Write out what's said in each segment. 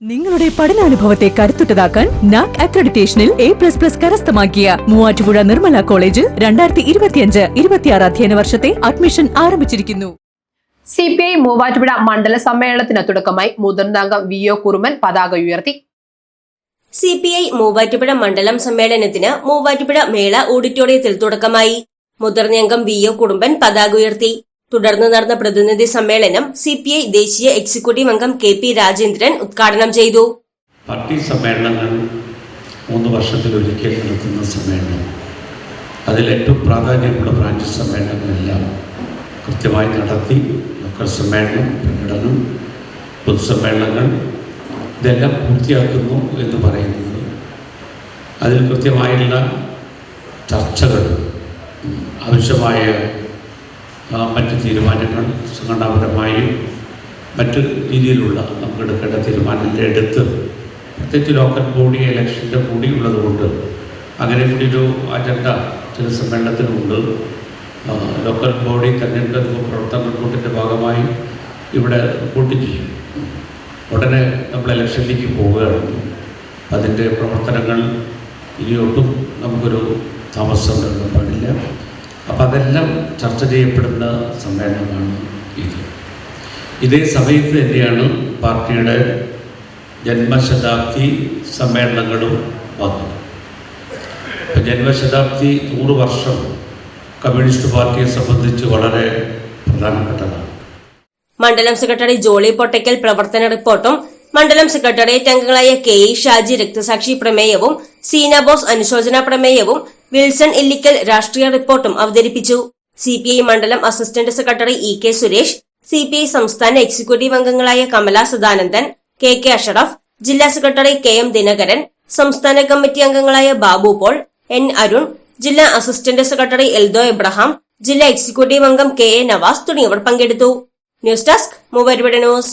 നിങ്ങളുടെ പഠനാനുഭവത്തെ കരുത്തുറ്റതാക്കാൻ നാക് അക്രഡിറ്റേഷനിൽ എ പ്ലസ് പ്ലസ് കരസ്ഥമാക്കിയ മൂവാറ്റുപുഴ നിർമ്മല കോളേജിൽ രണ്ടായിരത്തി ഇരുപത്തിയഞ്ച് ഇരുപത്തിയാറ് അധ്യയന വർഷത്തെ അഡ്മിഷൻ ആരംഭിച്ചിരിക്കുന്നു. സി പി ഐ മൂവാറ്റുപുഴ മണ്ഡല സമ്മേളനത്തിന് തുടക്കമായി മുതിർന്ന അംഗം വി ഒ കുറുമൻ പതാക ഉയർത്തി. സി പി ഐ മൂവാറ്റുപുഴ മണ്ഡലം സമ്മേളനത്തിന് മൂവാറ്റുപുഴ മേള ഓഡിറ്റോറിയത്തിൽ തുടക്കമായി. മുതിർന്ന അംഗം വി ഒ കുടുംബൻ പതാക ഉയർത്തി. തുടർന്ന് നടന്ന പ്രതിനിധി സമ്മേളനം സി പി ഐ ദേശീയ എക്സിക്യൂട്ടീവ് അംഗം കെ പി രാജേന്ദ്രൻ ഉദ്ഘാടനം ചെയ്തു. പാർട്ടി സമ്മേളനങ്ങൾ മൂന്ന് വർഷത്തിലൊരിക്കൽ നടത്തുന്ന സമ്മേളനം. അതിൽ ഏറ്റവും പ്രാധാന്യമുള്ള ബ്രാഞ്ച് സമ്മേളനങ്ങളെല്ലാം കൃത്യമായി നടത്തി ലോക്കൽ സമ്മേളനം പ്രകടനം പൊതുസമ്മേളനങ്ങൾ ഇതെല്ലാം പൂർത്തിയാക്കുന്നു എന്ന് പറയുന്നത്. അതിൽ കൃത്യമായുള്ള ചർച്ചകൾ ആവശ്യമായ മറ്റ് തീരുമാനങ്ങൾ സംഘടനാപരമായും മറ്റ് രീതിയിലുള്ള നമുക്ക് എടുക്കേണ്ട തീരുമാനങ്ങൾ എടുത്ത് പ്രത്യേകിച്ച് ലോക്കൽ ബോഡി ഇലക്ഷന്റെ കൂടി ഉള്ളതുകൊണ്ട് അങ്ങനെ ഒരു അജണ്ട ചില സമ്മേളനത്തിനുണ്ട് ലോക്കൽ ബോഡി തെരഞ്ഞെടുപ്പ് പ്രവർത്തന റിപ്പോർട്ടിന്റെ ഭാഗമായി ഇവിടെ റിപ്പോർട്ട് ചെയ്യും ഉടനെ നമ്മൾ ഇലക്ഷനിലേക്ക് പോവുകയാണ്. അതിന്റെ പ്രവർത്തനങ്ങൾ ഇനിയൊട്ടും നമുക്കൊരു താമസം ഉണ്ടാകാൻ പാടില്ല. അപ്പം അതെല്ലാം ചർച്ച ചെയ്യപ്പെടുന്ന സമ്മേളനമാണ് ഇത്. ഇതേ സമയത്ത് തന്നെയാണ് പാർട്ടിയുടെ ജന്മശതാബ്ദി സമ്മേളനങ്ങളും വന്നത്. ഇപ്പം ജന്മശതാബ്ദി നൂറ് വർഷം കമ്മ്യൂണിസ്റ്റ് പാർട്ടിയെ സംബന്ധിച്ച് വളരെ പ്രധാനപ്പെട്ടതാണ്. മണ്ഡലം സെക്രട്ടറി ജോളി പൊട്ടയ്ക്കൽ പ്രവർത്തന റിപ്പോർട്ടും മണ്ഡലം സെക്രട്ടേറിയറ്റ് അംഗങ്ങളായ കെ ഇ ഷാജി രക്തസാക്ഷി പ്രമേയവും സീന ബോസ് അനുശോചന പ്രമേയവും വിൽസൺ ഇല്ലിക്കൽ രാഷ്ട്രീയ റിപ്പോർട്ടും അവതരിപ്പിച്ചു. സി പി ഐ മണ്ഡലം assistant secretary E K Suresh CPI സംസ്ഥാന എക്സിക്യൂട്ടീവ് അംഗങ്ങളായ കമല സദാനന്ദൻ കെ കെ അഷറഫ് ജില്ലാ സെക്രട്ടറി കെ എം ദിനകരൻ സംസ്ഥാന കമ്മിറ്റി അംഗങ്ങളായ ബാബു പോൾ എൻ അരുൺ ജില്ലാ അസിസ്റ്റന്റ് സെക്രട്ടറി എൽദോ എബ്രഹാം ജില്ലാ എക്സിക്യൂട്ടീവ് അംഗം കെ എ നവാസ് തുടങ്ങിയവർ പങ്കെടുത്തു. ന്യൂസ് ഡെസ്ക് മൂവരുവിടെ ന്യൂസ്.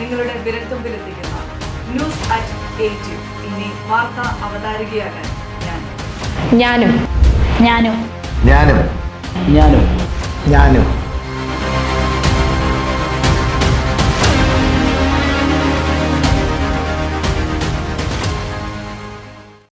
നിങ്ങളുടെ വിരൽത്തുമ്പിലെത്തിക്കുന്ന ന്യൂസ് അറ്റ് എയ്റ്റ് ഇനി വാർത്ത അവതാരികയാകാൻ ഞാൻ. ഞാനും. ഞാനും. ഞാനും. ഞാനും. ഞാനും.